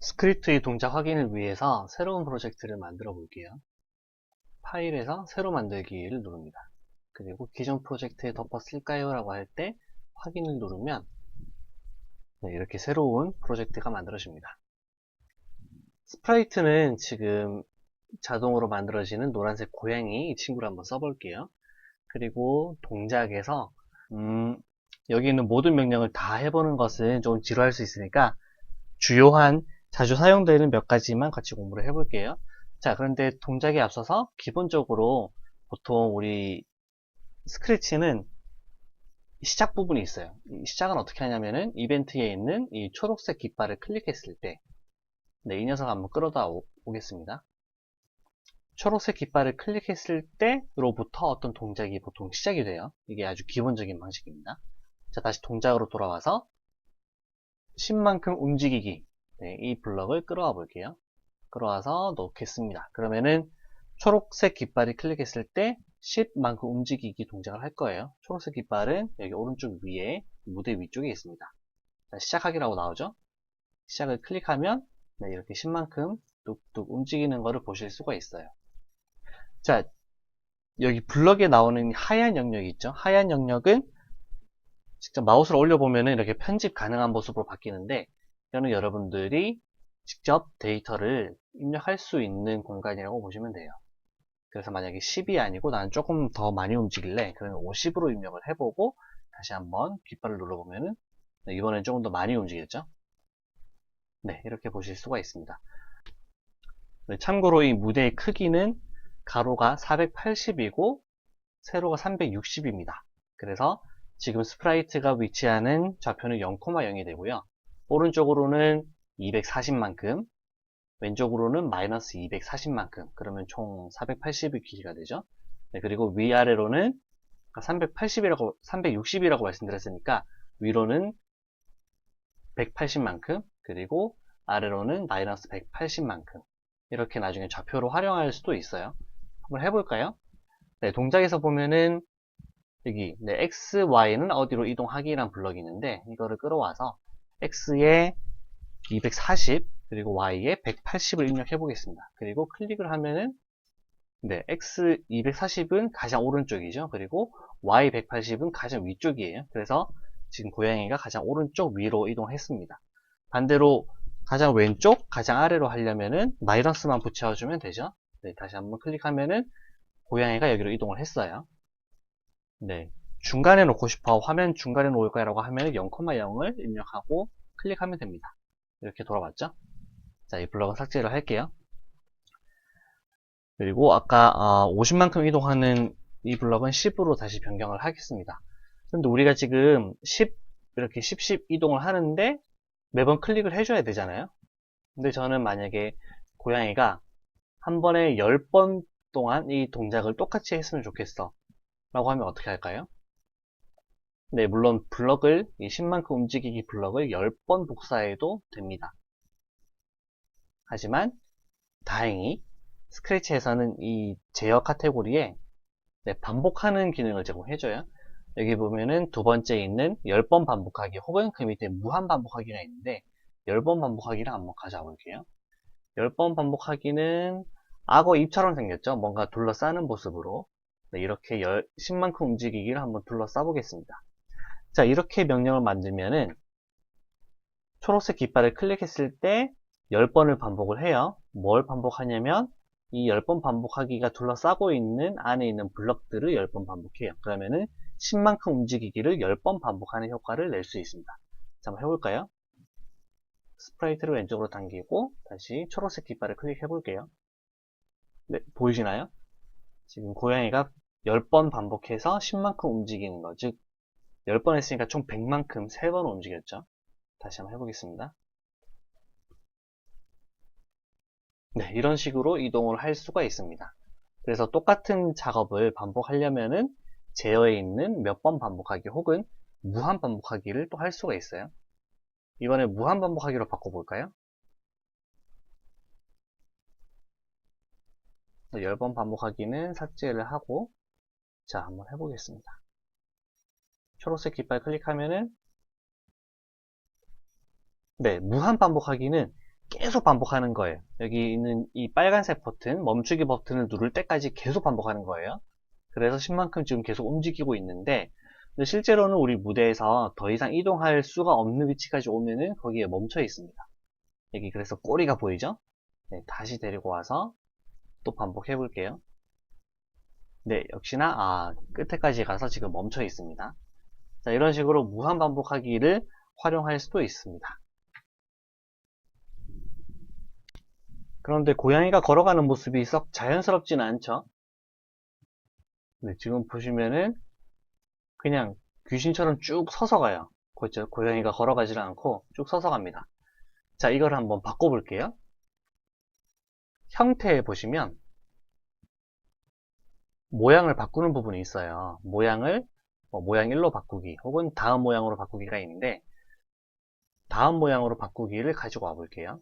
스크립트의 동작 확인을 위해서 새로운 프로젝트를 만들어 볼게요. 파일에서 새로 만들기를 누릅니다. 그리고 기존 프로젝트에 덮었을까요? 라고 할 때 확인을 누르면 네, 이렇게 새로운 프로젝트가 만들어집니다. 스프라이트는 지금 자동으로 만들어지는 노란색 고양이 이 친구를 한번 써볼게요. 그리고 동작에서 음, 여기 있는 모든 명령을 다 해보는 것은 좀 지루할 수 있으니까 주요한 자주 사용되는 몇 가지만 같이 공부를 해볼게요. 자, 그런데 동작에 앞서서 기본적으로 보통 우리 스크래치는 시작 부분이 있어요. 이 시작은 어떻게 하냐면은 이벤트에 있는 이 초록색 깃발을 클릭했을 때, 네, 이 녀석 한번 끌어다 오, 오겠습니다. 초록색 깃발을 클릭했을 때로부터 어떤 동작이 보통 시작이 돼요. 이게 아주 기본적인 방식입니다. 자, 다시 동작으로 돌아와서 10만큼 움직이기. 네, 이 블럭을 끌어와 볼게요. 끌어와서 놓겠습니다. 그러면은 초록색 깃발이 클릭했을 때 10만큼 움직이기 동작을 할 거예요. 초록색 깃발은 여기 오른쪽 위에 무대 위쪽에 있습니다. 자, 시작하기라고 나오죠? 시작을 클릭하면 네, 이렇게 10만큼 뚝뚝 움직이는 것을 보실 수가 있어요. 자, 여기 블럭에 나오는 하얀 영역이 있죠? 하얀 영역은 직접 마우스를 올려보면 이렇게 편집 가능한 모습으로 바뀌는데 이거는 여러분들이 직접 데이터를 입력할 수 있는 공간이라고 보시면 돼요. 그래서 만약에 10이 아니고 나는 조금 더 많이 움직일래? 그러면 50으로 입력을 해보고 다시 한번 깃발을 눌러보면은 네, 이번엔 조금 더 많이 움직였죠? 네 이렇게 보실 수가 있습니다. 네, 참고로 이 무대의 크기는 가로가 480이고 세로가 360입니다. 그래서 지금 스프라이트가 위치하는 좌표는 0,0이 되고요 오른쪽으로는 240만큼 왼쪽으로는 마이너스 240만큼. 그러면 총 480의 길이가 되죠? 네, 그리고 위아래로는 380이라고 360이라고 말씀드렸으니까 위로는 180만큼 그리고 아래로는 마이너스 180만큼. 이렇게 나중에 좌표로 활용할 수도 있어요. 한번 해볼까요? 네, 동작에서 보면은 여기 네, x, y는 어디로 이동하기란 블럭이 있는데 이거를 끌어와서 x에 240 그리고 y에 180을 입력해 보겠습니다. 그리고 클릭을 하면은 네, x 240은 가장 오른쪽이죠. 그리고 y 180은 가장 위쪽이에요. 그래서 지금 고양이가 가장 오른쪽 위로 이동했습니다. 반대로 가장 왼쪽, 가장 아래로 하려면은 마이너스만 붙여주면 되죠. 네, 다시 한번 클릭하면은 고양이가 여기로 이동을 했어요. 네, 중간에 놓고 싶어 화면 중간에 놓을 거라고 하면 0,0을 입력하고 클릭하면 됩니다. 이렇게 돌아왔죠? 자, 이 블럭은 삭제를 할게요. 그리고 아까 어, 50만큼 이동하는 이 블럭은 10으로 다시 변경을 하겠습니다. 근데 우리가 지금 10 이렇게 10, 10 이동을 하는데 매번 클릭을 해줘야 되잖아요. 근데 저는 만약에 고양이가 한 번에 10번 동안 이 동작을 똑같이 했으면 좋겠어 라고 하면 어떻게 할까요? 네, 물론 블럭을, 이 10만큼 움직이기 블럭을 10번 복사해도 됩니다. 하지만 다행히 스크래치에서는 이 제어 카테고리에 네, 반복하는 기능을 제공해줘요. 여기 보면은 두 번째 있는 10번 반복하기 혹은 그 밑에 무한 반복하기가 있는데 10번 반복하기를 한번 가져볼게요. 10번 반복하기는 악어 입처럼 생겼죠. 뭔가 둘러싸는 모습으로 네, 이렇게 10만큼 움직이기를 한번 둘러싸 보겠습니다. 자 이렇게 명령을 만들면은 초록색 깃발을 클릭했을 때 10번을 반복을 해요. 뭘 반복하냐면 이 10번 반복하기가 둘러싸고 있는 안에 있는 블럭들을 10번 반복해요. 그러면은 10만큼 움직이기를 10번 반복하는 효과를 낼 수 있습니다. 자, 한번 해볼까요? 스프라이트를 왼쪽으로 당기고 다시 초록색 깃발을 클릭해 볼게요. 네, 보이시나요? 지금 고양이가 10번 반복해서 10만큼 움직이는 거, 즉 10번 했으니까 총 100만큼 3번 움직였죠. 다시 한번 해보겠습니다. 네, 이런 식으로 이동을 할 수가 있습니다. 그래서 똑같은 작업을 반복하려면은 제어에 있는 몇 번 반복하기 혹은 무한 반복하기를 또 할 수가 있어요. 이번에 무한 반복하기로 바꿔볼까요? 10번 반복하기는 삭제를 하고 자 한번 해보겠습니다. 초록색 깃발 클릭하면은 네 무한 반복하기는 계속 반복하는 거예요. 여기 있는 이 빨간색 버튼, 멈추기 버튼을 누를 때까지 계속 반복하는 거예요. 그래서 10만큼 지금 계속 움직이고 있는데 실제로는 우리 무대에서 더 이상 이동할 수가 없는 위치까지 오면은 거기에 멈춰 있습니다. 여기 그래서 꼬리가 보이죠? 네, 다시 데리고 와서 또 반복해 볼게요. 네, 역시나 아, 끝에까지 가서 지금 멈춰 있습니다. 자, 이런 식으로 무한 반복하기를 활용할 수도 있습니다. 그런데 고양이가 걸어가는 모습이 썩 자연스럽지는 않죠? 네, 지금 보시면은 그냥 귀신처럼 쭉 서서 가요. 그렇죠? 고양이가 걸어가지 않고 쭉 서서 갑니다. 자, 이걸 한번 바꿔볼게요. 형태에 보시면 모양을 바꾸는 부분이 있어요. 모양을 뭐 모양 1로 바꾸기 혹은 다음 모양으로 바꾸기가 있는데 다음 모양으로 바꾸기를 가지고 와 볼게요.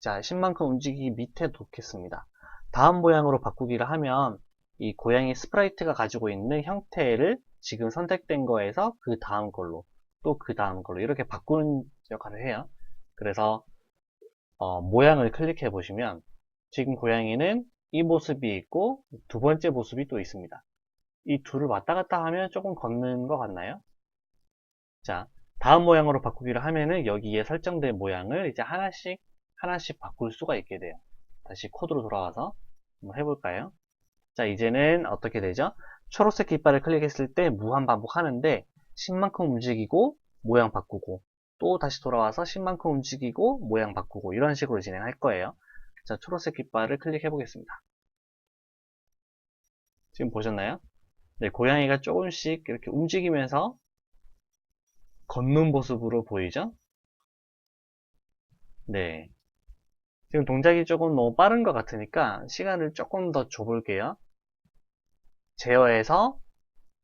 자, 10만큼 움직이기 밑에 놓겠습니다. 다음 모양으로 바꾸기를 하면 이 고양이 스프라이트가 가지고 있는 형태를 지금 선택된 거에서 그 다음 걸로 또 그 다음 걸로 이렇게 바꾸는 역할을 해요. 그래서 어, 모양을 클릭해 보시면 지금 고양이는 이 모습이 있고 두 번째 모습이 또 있습니다. 이 둘을 왔다 갔다 하면 조금 걷는 것 같나요? 자, 다음 모양으로 바꾸기를 하면은 여기에 설정된 모양을 이제 하나씩 하나씩 바꿀 수가 있게 돼요. 다시 코드로 돌아와서 한번 해볼까요? 자, 이제는 어떻게 되죠? 초록색 깃발을 클릭했을 때 무한 반복하는데 10만큼 움직이고 모양 바꾸고 또 다시 돌아와서 10만큼 움직이고 모양 바꾸고 이런 식으로 진행할 거예요. 자, 초록색 깃발을 클릭해 보겠습니다. 지금 보셨나요? 네, 고양이가 조금씩 이렇게 움직이면서 걷는 모습으로 보이죠? 네. 지금 동작이 조금 너무 빠른 것 같으니까 시간을 조금 더 줘볼게요. 제어해서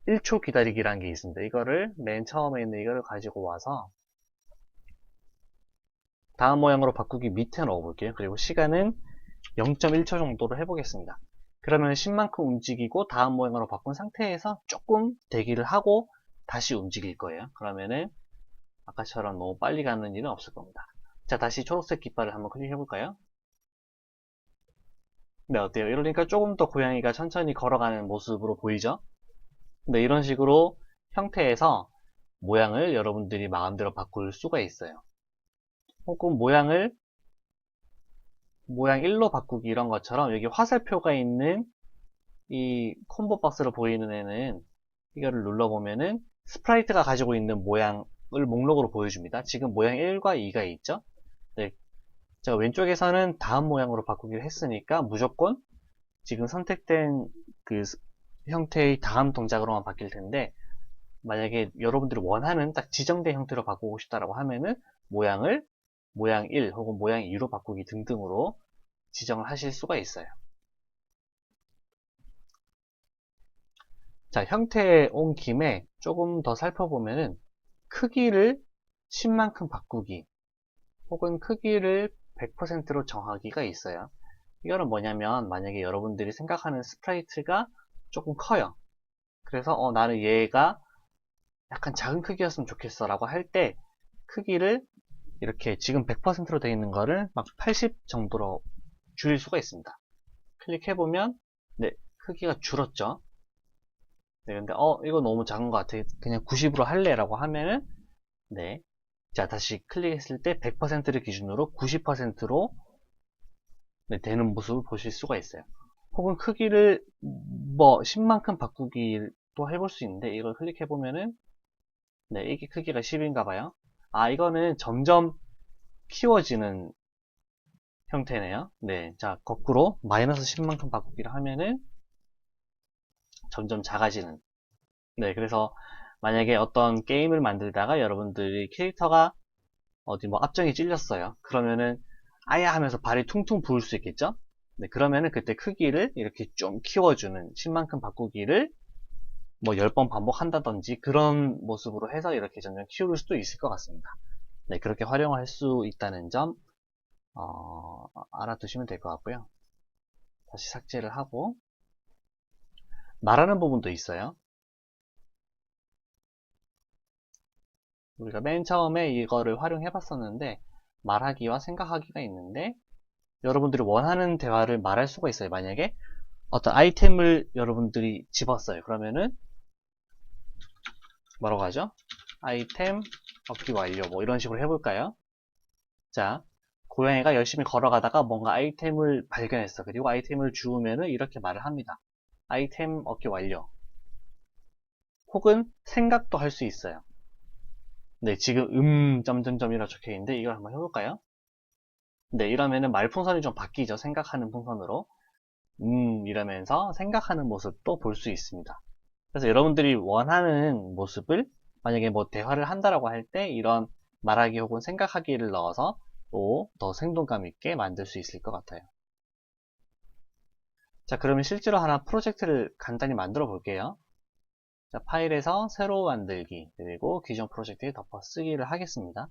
1초 기다리기라는 게 있습니다. 이거를 맨 처음에 있는 이거를 가지고 와서 다음 모양으로 바꾸기 밑에 넣어볼게요. 그리고 시간은 0.1초 정도로 해보겠습니다. 그러면 10만큼 움직이고 다음 모양으로 바꾼 상태에서 조금 대기를 하고 다시 움직일 거예요. 그러면은 아까처럼 너무 빨리 가는 일은 없을 겁니다. 자, 다시 초록색 깃발을 한번 클릭해 볼까요? 네, 어때요? 이러니까 조금 더 고양이가 천천히 걸어가는 모습으로 보이죠? 네, 이런 식으로 형태에서 모양을 여러분들이 마음대로 바꿀 수가 있어요. 혹은 모양을 모양 1로 바꾸기 이런 것처럼 여기 화살표가 있는 이 콤보 박스로 보이는 애는 이거를 눌러보면은 스프라이트가 가지고 있는 모양을 목록으로 보여줍니다. 지금 모양 1과 2가 있죠? 네. 자, 왼쪽에서는 다음 모양으로 바꾸기를 했으니까 무조건 지금 선택된 그 형태의 다음 동작으로만 바뀔 텐데 만약에 여러분들이 원하는 딱 지정된 형태로 바꾸고 싶다라고 하면은 모양을 모양 1 혹은 모양 2로 바꾸기 등등으로 지정을 하실 수가 있어요. 자, 형태에 온 김에 조금 더 살펴보면은 크기를 10만큼 바꾸기 혹은 크기를 100%로 정하기가 있어요. 이거는 뭐냐면 만약에 여러분들이 생각하는 스프라이트가 조금 커요. 그래서 어, 나는 얘가 약간 작은 크기였으면 좋겠어 라고 할 때 크기를 이렇게 지금 100%로 되어 있는 거를 막 80 정도로 줄일 수가 있습니다. 클릭해보면 네 크기가 줄었죠. 네, 근데 어 이거 너무 작은 것 같아. 그냥 90으로 할래 라고 하면은 네. 자 다시 클릭했을 때 100%를 기준으로 90%로 네, 되는 모습을 보실 수가 있어요. 혹은 크기를 뭐 10만큼 바꾸기도 해볼 수 있는데 이걸 클릭해보면은 네 이게 크기가 10인가 봐요. 아 이거는 점점 키워지는 형태네요. 네, 자 거꾸로 마이너스 10만큼 바꾸기를 하면은 점점 작아지는 네, 그래서 만약에 어떤 게임을 만들다가 여러분들이 캐릭터가 어디 뭐 앞정이 찔렸어요. 그러면은 아야 하면서 발이 퉁퉁 부을 수 있겠죠? 네, 그러면은 그때 크기를 이렇게 좀 키워주는 10만큼 바꾸기를 뭐 10번 반복한다든지 그런 모습으로 해서 이렇게 점점 키울 수도 있을 것 같습니다. 네, 그렇게 활용할 수 있다는 점 어, 알아두시면 될 것 같고요. 다시 삭제를 하고 말하는 부분도 있어요. 우리가 맨 처음에 이거를 활용해 봤었는데 말하기와 생각하기가 있는데 여러분들이 원하는 대화를 말할 수가 있어요. 만약에 어떤 아이템을 여러분들이 집었어요. 그러면은 뭐라고 하죠? 아이템 얻기 완료 뭐 이런 식으로 해볼까요? 자, 고양이가 열심히 걸어가다가 뭔가 아이템을 발견했어. 그리고 아이템을 주우면은 이렇게 말을 합니다. 아이템 얻기 완료. 혹은 생각도 할 수 있어요. 네, 지금 음 점점점이라 적혀 있는데 이걸 한번 해볼까요? 네, 이러면은 말 풍선이 좀 바뀌죠. 생각하는 풍선으로. 음, 이러면서 생각하는 모습도 볼 수 있습니다. 그래서 여러분들이 원하는 모습을 만약에 뭐 대화를 한다라고 할 때 이런 말하기 혹은 생각하기를 넣어서 또 더 생동감 있게 만들 수 있을 것 같아요. 자, 그러면 실제로 하나 프로젝트를 간단히 만들어 볼게요. 자, 파일에서 새로 만들기, 그리고 기존 프로젝트에 덮어쓰기를 하겠습니다.